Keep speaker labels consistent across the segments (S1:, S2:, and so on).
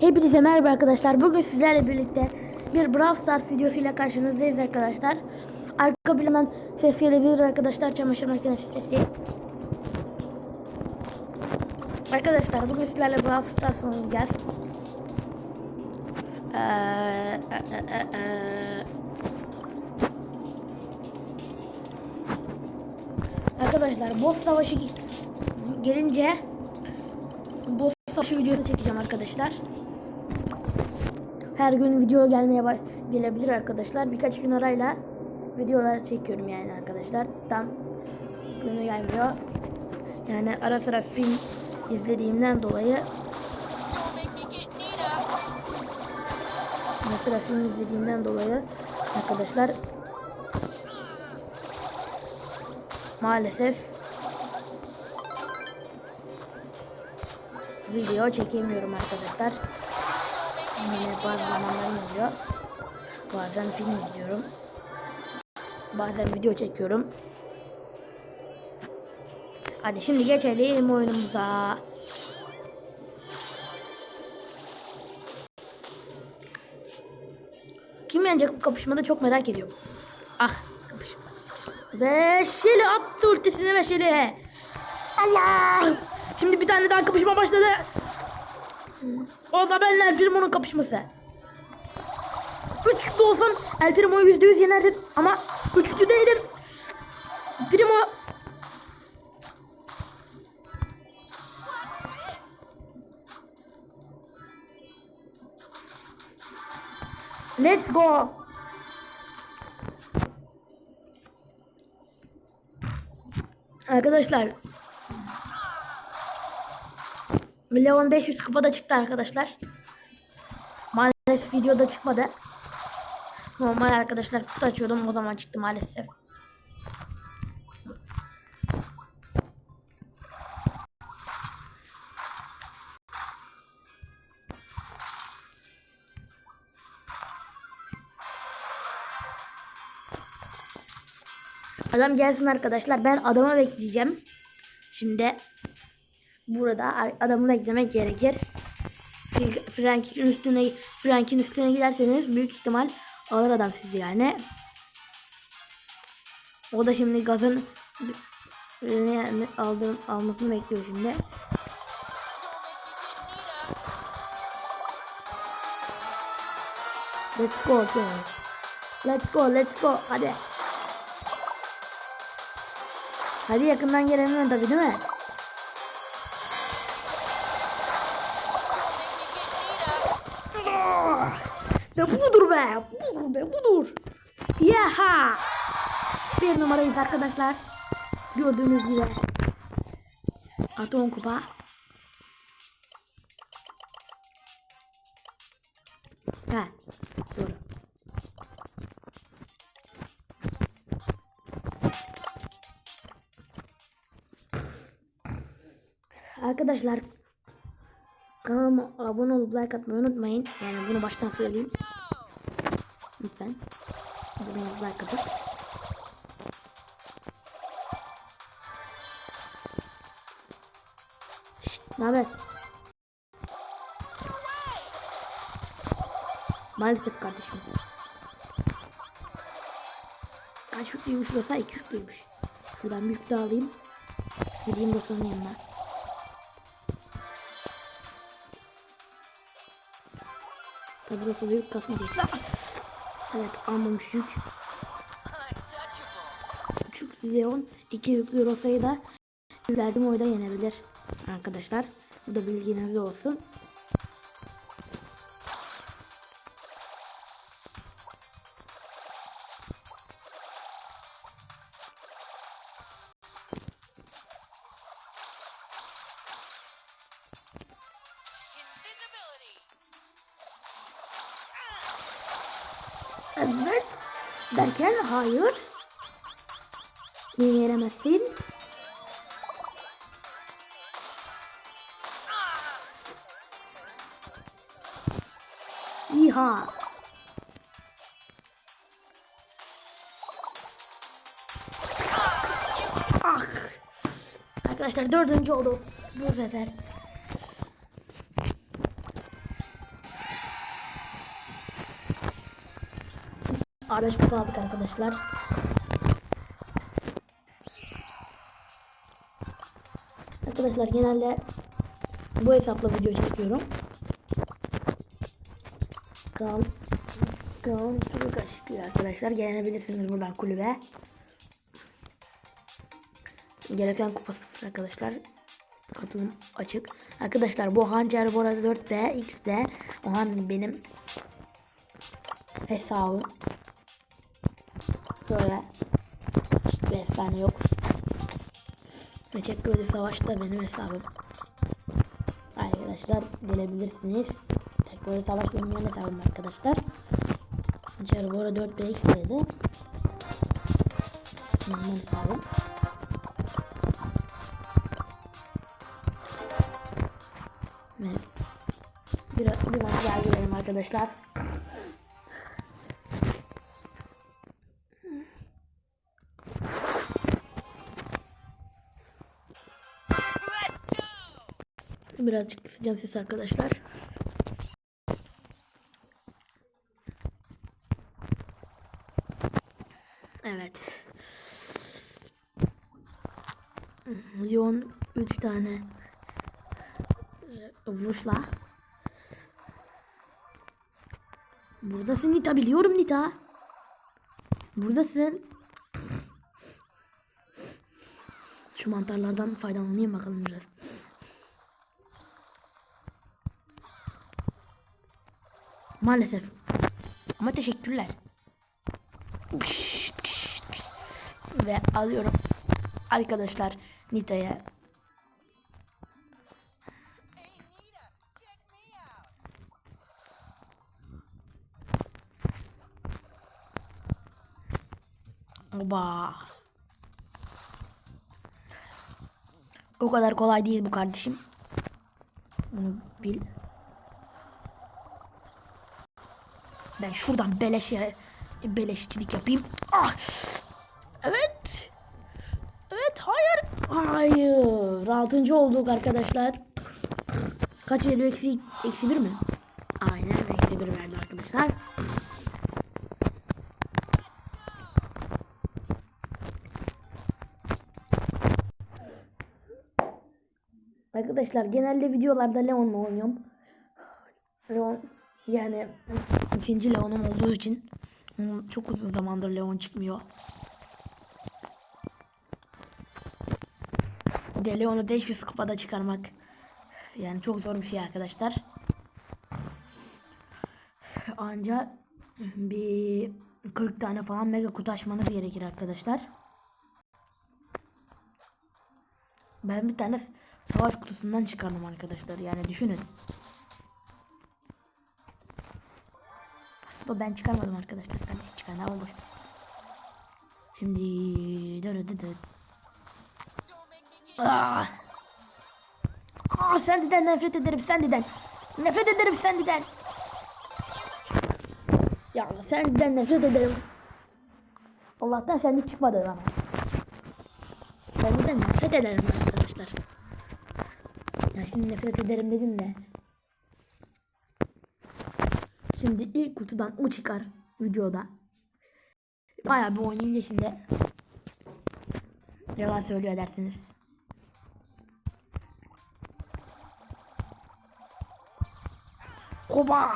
S1: Hepinize merhaba arkadaşlar. Bugün sizlerle birlikte bir Brawl Stars videosuyla karşınızdayız arkadaşlar. Arka plandan ses gelebilir arkadaşlar. Çamaşır makinesi sesi. Arkadaşlar bugün sizlerle Brawl Stars oynayacağız. Ee, e, e, e, e. Arkadaşlar boss savaşı gelince savaşı videosu çekeceğim arkadaşlar. Her gün video gelmeye gelebilir arkadaşlar. Birkaç gün arayla videolar çekiyorum yani arkadaşlar. Tam günü gelmiyor. Yani ara sıra film izlediğimden dolayı ara sıra film izlediğimden dolayı arkadaşlar maalesef video çekemiyorum arkadaşlar. Yine bazı zamanlarım oluyor. Bazen film izliyorum. Bazen video çekiyorum. Hadi şimdi geçelim oyunumuza. Kim yenecek bu kapışmada çok merak ediyorum. Ah kapışma. Ve Şili attı ultisini ve. Allah! Şimdi bir tane daha kapışma başladı. O da benle El kapışması. Üçlü olsam El Primo'yu yüzde yüz yenerdim ama üçlü değilim. Primo Let's go. Arkadaşlar Leon 500 kupada çıktı arkadaşlar. Maalesef videoda çıkmadı. Normal arkadaşlar kutu açıyordum o zaman çıktı maalesef. Adam gelsin arkadaşlar. Ben adamı bekleyeceğim. Şimdi burada adamı beklemek gerekir. Frank'in üstüne Frank'in üstüne giderseniz büyük ihtimal alır adam sizi yani. O da şimdi gazın yani aldığım almasını bekliyor şimdi. Let's go. Let's go, let's go. Hadi. Hadi yakından gelemiyor tabii değil mi? Be. Budur be budur. Yaha. Bir numarayız arkadaşlar. Gördüğünüz gibi. Artı 10 kupa. Ha, doğru. Arkadaşlar kanalıma abone olup like atmayı unutmayın. Yani bunu baştan söyleyeyim. Lütfen. Olup like atın. Şşt, ne haber? Maalesef kardeşim. Kaç yüklüymüş olsa iki yüklüymüş. Şuradan bir yük daha alayım. Gideyim dostlarımın yanına. Tabi burası büyük kasma değil. Evet almamış yük. Küçük Leon iki yüklü Rosa'yı da verdiğim oyda yenebilir arkadaşlar. Bu da bilginizde olsun. Derken hayır. Beni yenemezsin. İha. Ah. Arkadaşlar dördüncü oldu bu sefer. A5 kutu arkadaşlar. Arkadaşlar genelde bu hesapla video çekiyorum. Kanal Kanalım çok karışık arkadaşlar. Gelebilirsiniz buradan kulübe. Gereken kupa sıfır arkadaşlar. Katılım açık. Arkadaşlar bu Hancer bu arada 4D X'de. O han benim hesabım. Böyle bir efsane yok. Ve Çekgölü Savaş'ta benim hesabım. Arkadaşlar gelebilirsiniz. Çekgölü Savaş benim yan hesabım arkadaşlar. Hancer bu arada 4D X'de Benim hesabım. Evet. Bir, bir maç daha girelim arkadaşlar. Birazcık kısacağım ses arkadaşlar. Evet. Leon 3 tane e, vuruşla. Buradasın Nita biliyorum Nita. Buradasın. Şu mantarlardan faydalanayım bakalım biraz. Maalesef. Ama teşekkürler. Ve alıyorum. Arkadaşlar Nita'ya Oba. O kadar kolay değil bu kardeşim. Bunu bil. Ben şuradan beleş beleşçilik yapayım. Ah! Evet. Evet hayır. Hayır. Altıncı olduk arkadaşlar. Kaç veriyor? Eksi, eksi bir mi? Aynen eksi bir verdi arkadaşlar. Arkadaşlar genelde videolarda Leon'la oynuyorum. Leon yani ikinci Leon'um olduğu için hmm, çok uzun zamandır Leon çıkmıyor. De Leon'u 500 kupada çıkarmak yani çok zor bir şey arkadaşlar. Anca bir 40 tane falan mega kutu açmanız gerekir arkadaşlar. Ben bir tane savaş kutusundan çıkardım arkadaşlar. Yani düşünün. Aslında ben çıkarmadım arkadaşlar. Kardeşim çıkardı ama boş. Şimdi dır dır dır. Aa. Aa Sandy'den nefret ederim Sandy'den. Nefret ederim Sandy'den. Ya Sandy'den nefret ederim. Allah'tan Sandy çıkmadı bana. Sandy'den nefret ederim arkadaşlar. Ya şimdi nefret ederim dedim de. Şimdi ilk kutudan o çıkar videoda. Bayağı bir oynayınca şimdi yalan söylüyor dersiniz. Oba!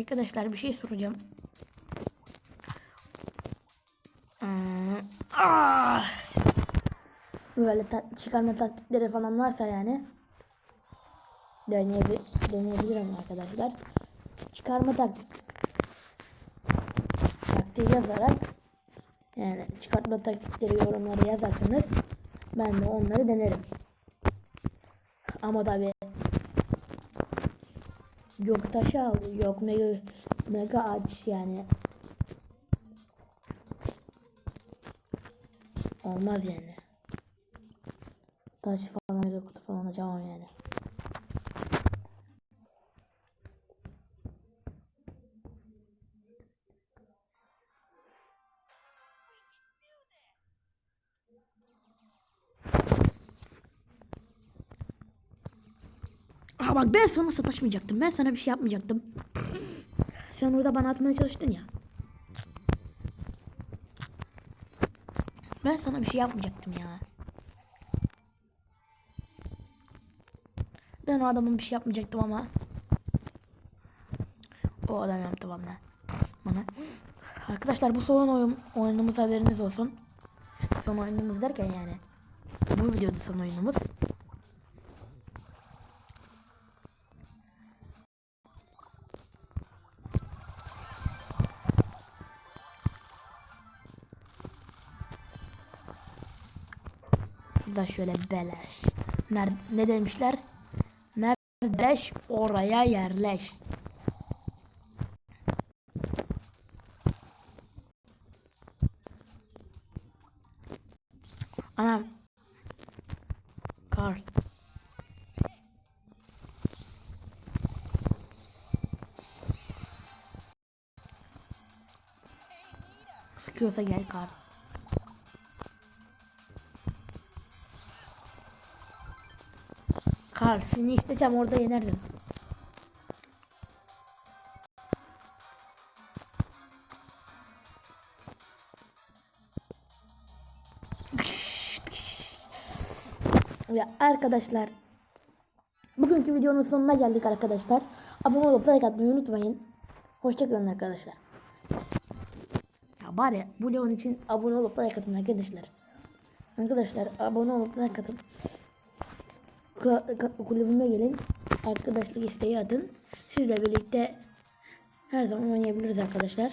S1: Arkadaşlar bir şey soracağım. Hmm, ah! Böyle ta çıkarma taktikleri falan varsa yani deneyebil deneyebilirim arkadaşlar. Çıkarma taktik taktiği yazarak yani çıkartma taktikleri yorumlara yazarsanız ben de onları denerim. Ama tabi Yok taşı al. Yok mega, mega aç yani. Olmaz yani. Taş falan mega kutu falan açamam yani. Bak ben sana sataşmayacaktım. Ben sana bir şey yapmayacaktım. Sen orada bana atmaya çalıştın ya. Ben sana bir şey yapmayacaktım ya. Ben o adamın bir şey yapmayacaktım ama. O adam yaptı bana. Bana. Arkadaşlar bu son oyun, oyunumuz haberiniz olsun. Son oyunumuz derken yani. Bu videoda son oyunumuz. Şöyle beleş. Nerede, ne demişler? Neredeş oraya yerleş. Anam. Karl. Sıkıyorsa gel Karl. Karl seni istesem orada yenerdim. Ve arkadaşlar bugünkü videonun sonuna geldik arkadaşlar. Abone olup like atmayı unutmayın. Hoşçakalın arkadaşlar. Ya bari bu Leon için abone olup like atın arkadaşlar. Arkadaşlar abone olup like atın. Kulübüme gelin. Arkadaşlık isteği atın. Sizle birlikte her zaman oynayabiliriz arkadaşlar.